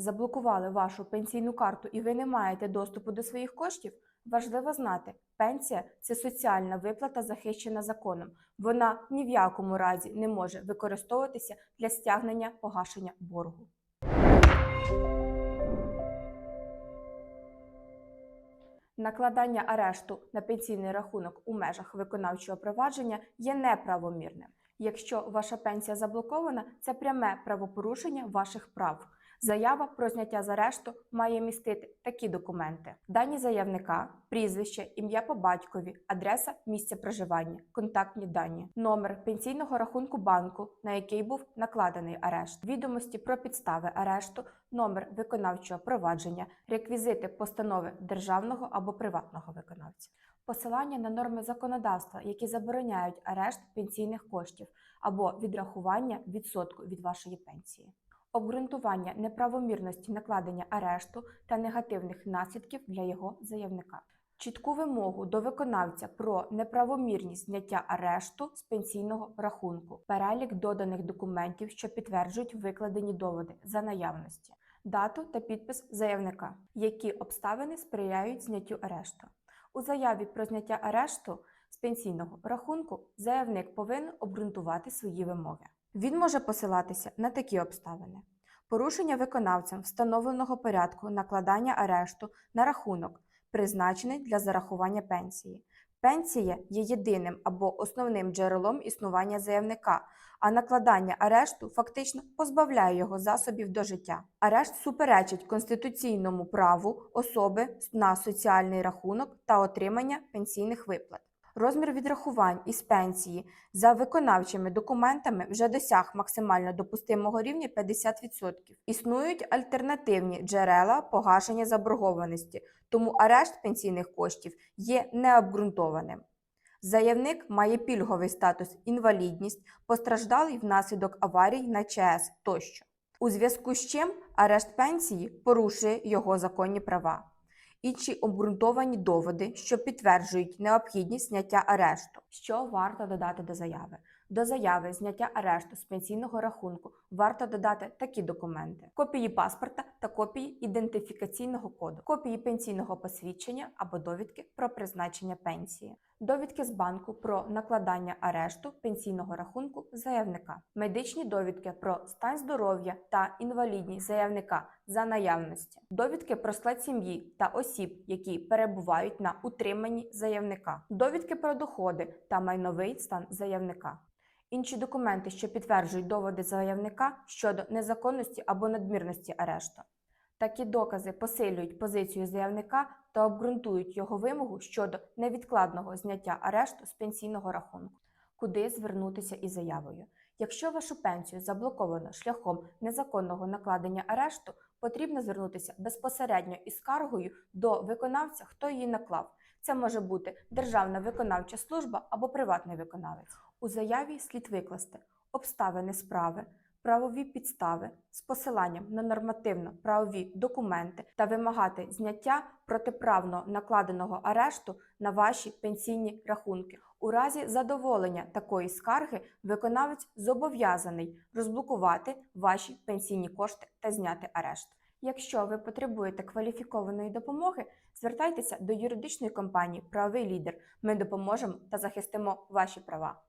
заблокували вашу пенсійну карту і ви не маєте доступу до своїх коштів, важливо знати, пенсія це соціальна виплата, захищена законом. Вона ні в якому разі не може використовуватися для стягнення погашення боргу. Накладання арешту на пенсійний рахунок у межах виконавчого провадження є неправомірним. Якщо ваша пенсія заблокована, це пряме правопорушення ваших прав. Заява про зняття з арешту має містити такі документи: дані заявника, прізвище, ім'я по батькові, адреса місця проживання, контактні дані, номер пенсійного рахунку банку, на який був накладений арешт, відомості про підстави арешту, номер виконавчого провадження, реквізити постанови державного або приватного виконавця. Посилання на норми законодавства, які забороняють арешт пенсійних коштів або відрахування відсотку від вашої пенсії обґрунтування неправомірності накладення арешту та негативних наслідків для його заявника, чітку вимогу до виконавця про неправомірність зняття арешту з пенсійного рахунку, перелік доданих документів, що підтверджують викладені доводи за наявності, дату та підпис заявника, які обставини сприяють зняттю арешту. У заяві про зняття арешту з пенсійного рахунку заявник повинен обґрунтувати свої вимоги. Він може посилатися на такі обставини: порушення виконавцем встановленого порядку накладання арешту на рахунок, призначений для зарахування пенсії. Пенсія є єдиним або основним джерелом існування заявника, а накладання арешту фактично позбавляє його засобів до життя. Арешт суперечить конституційному праву особи на соціальний рахунок та отримання пенсійних виплат. Розмір відрахувань із пенсії за виконавчими документами вже досяг максимально допустимого рівня 50%. Існують альтернативні джерела погашення заборгованості, тому арешт пенсійних коштів є необґрунтованим. Заявник має пільговий статус інвалідність, постраждалий внаслідок аварій на ЧАЕС тощо. У зв'язку з чим арешт пенсії порушує його законні права інші обґрунтовані доводи, що підтверджують необхідність зняття арешту. Що варто додати до заяви? До заяви зняття арешту з пенсійного рахунку варто додати такі документи: копії паспорта та копії ідентифікаційного коду, копії пенсійного посвідчення або довідки про призначення пенсії, довідки з банку про накладання арешту пенсійного рахунку заявника, медичні довідки про стан здоров'я та інвалідність заявника за наявності, довідки про склад сім'ї та осіб, які перебувають на утриманні заявника, довідки про доходи та майновий стан заявника. Інші документи, що підтверджують доводи заявника щодо незаконності або надмірності арешту. Такі докази посилюють позицію заявника та обґрунтують його вимогу щодо невідкладного зняття арешту з пенсійного рахунку. Куди звернутися із заявою? Якщо вашу пенсію заблоковано шляхом незаконного накладення арешту, потрібно звернутися безпосередньо із скаргою до виконавця, хто її наклав. Це може бути Державна виконавча служба або приватний виконавець. У заяві слід викласти обставини справи, правові підстави з посиланням на нормативно-правові документи та вимагати зняття протиправно накладеного арешту на ваші пенсійні рахунки. У разі задоволення такої скарги виконавець зобов'язаний розблокувати ваші пенсійні кошти та зняти арешт. Якщо ви потребуєте кваліфікованої допомоги, звертайтеся до юридичної компанії Правовий лідер. Ми допоможемо та захистимо ваші права.